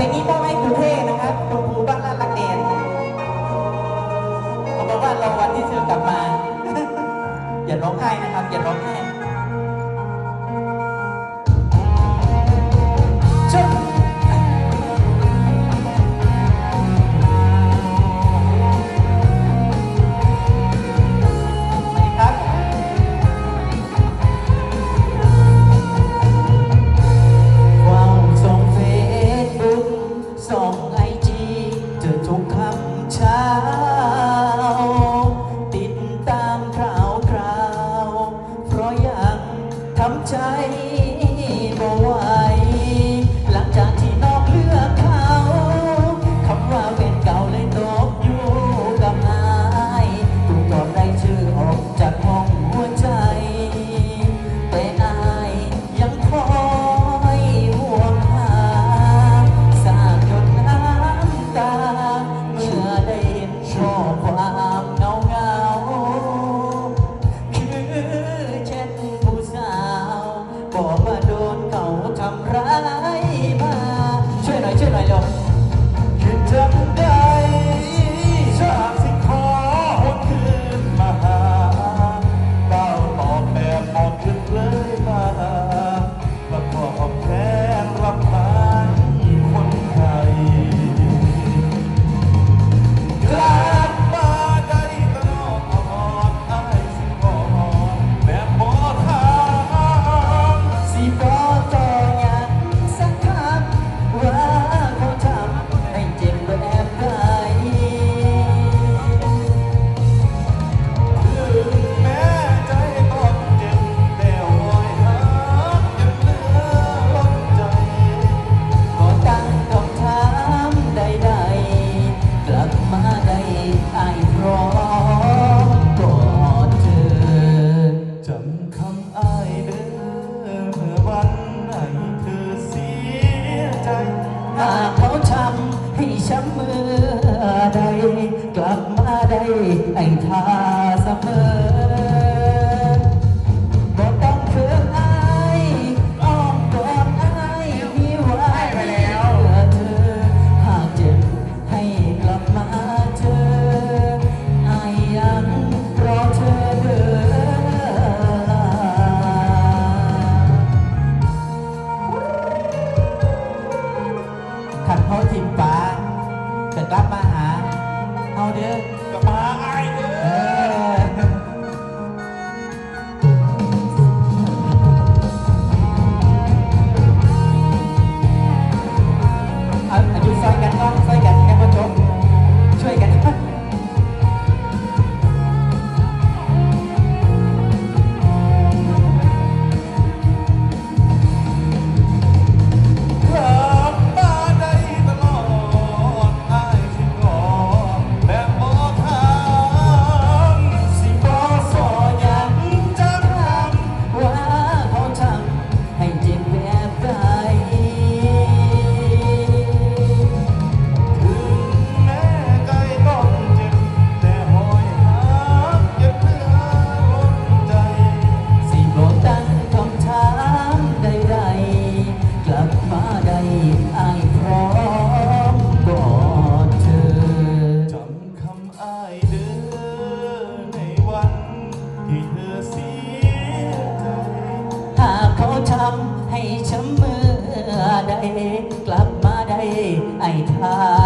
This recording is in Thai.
เพลงนี้มอไม่คือเท่นะครับคุณครูบ้านลาดลักเดนเขาบอกว่าเราวันที่เชื่อกลับมา อย่าร้องไห้นะครับ อย่าร้องไห้ ว่าโดนเขาทำร้าย หากาช้ำให้ช้ำเมื่อใดกลับมาได้ไอ้ทา เกิดกลับมาหาเอาเด้อกลับมาไอ้เด้อ กลับมาได้ไอ้ทา